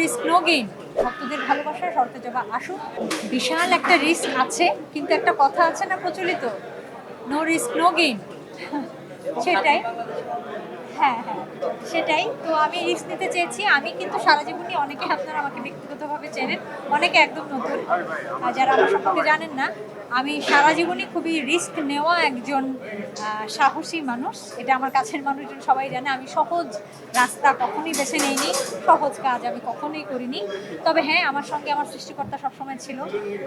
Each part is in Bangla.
রিস্ক নো গেইন ভক্তদের ভালোবাসা শর্তে জবা আসুক। বিশাল একটা রিস্ক আছে, কিন্তু একটা কথা আছে না প্রচলিত নো রিস্ক নো গেইন সেটাই। হ্যাঁ হ্যাঁ সেটাই। তো আমি রিস্ক নিতে চেয়েছি। আমি কিন্তু সারা জীবনই অনেকে আপনারা আমাকে ব্যক্তিগতভাবে চেনেন, অনেকে একদম নতুন। যারা আমার সম্পর্কে জানেন না, আমি সারা জীবনই খুবই রিস্ক নেওয়া একজন সাহসী মানুষ। এটা আমার কাছের মানুষজন সবাই জানে। আমি সহজ রাস্তা কখনোই বেছে নেইনি, সহজ কাজ আমি কখনোই করিনি। তবে হ্যাঁ আমার সঙ্গে আমার সৃষ্টিকর্তা সবসময় ছিল,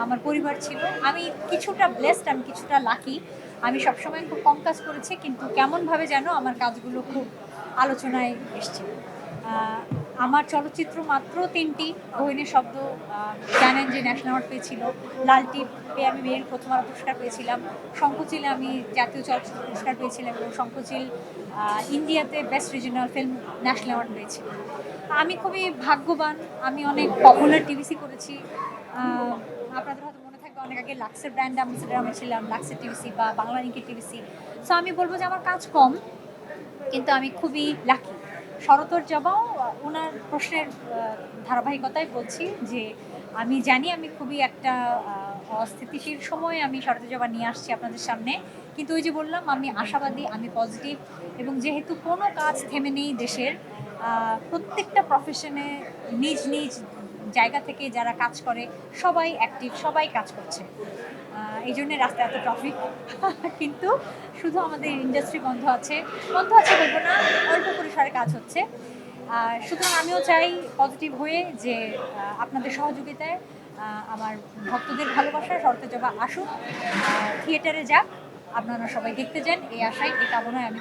আমার পরিবার ছিল। আমি কিছুটা ব্লেসড আমি কিছুটা লাকি আমি সবসময় খুব কম কাজ করেছি কিন্তু কেমনভাবে যেন আমার কাজগুলো খুব আলোচনায় এসছে। আমার চলচ্চিত্র মাত্র তিনটি গহিনী শব্দ জানেন যে ন্যাশনাল অ্যাওয়ার্ড পেয়েছিল লাল টিপ আমি মেয়ের প্রথমবার পুরস্কার পেয়েছিলাম শঙ্খচিলে আমি জাতীয় চলচ্চিত্র পুরস্কার পেয়েছিলাম এবং শঙ্খচিল আহ, ইন্ডিয়াতে best regional film national award পেয়েছিল। আমি খুবই ভাগ্যবান আমি অনেক পপুলার টিভিসি করেছি। আপনাদের হয়তো অনেক আগে লাক্সের ব্র্যান্ড অ্যাম্বাসেডার ছিলাম লাক্সের টিভিসি বা বাংলা লিঙ্কের টিভিসি সো আমি বলব যে আমার কাজ কম, কিন্তু আমি খুবই লাকি শরতর জবাও ওনার প্রশ্নের ধারাবাহিকতায় বলছি যে আমি জানি আমি খুবই একটা অস্থিতিশীল সময় আমি শরত জবা নিয়ে আসছি আপনাদের সামনে। কিন্তু ওই যে বললাম, আমি আশাবাদী, আমি পজিটিভ এবং যেহেতু কোনো কাজ থেমে নেই দেশের প্রত্যেকটা প্রফেশনে নিজ নিজ জায়গা থেকে যারা কাজ করে, সবাই অ্যাক্টিভ সবাই কাজ করছে। এই জন্যে রাস্তায় এত ট্রাফিক কিন্তু শুধু আমাদের ইন্ডাস্ট্রি বন্ধ আছে বন্ধ আছে বলব না, অল্প পরিসরে কাজ হচ্ছে। সুতরাং আমিও চাই পজিটিভ হয়ে যে আপনাদের সহযোগিতায় আমার ভক্তদের ভালোবাসা শর্তে জবা আসুক। থিয়েটারে যাক, আপনারা সবাই দেখতে যান, এই আশায়, এই কামনায় আমি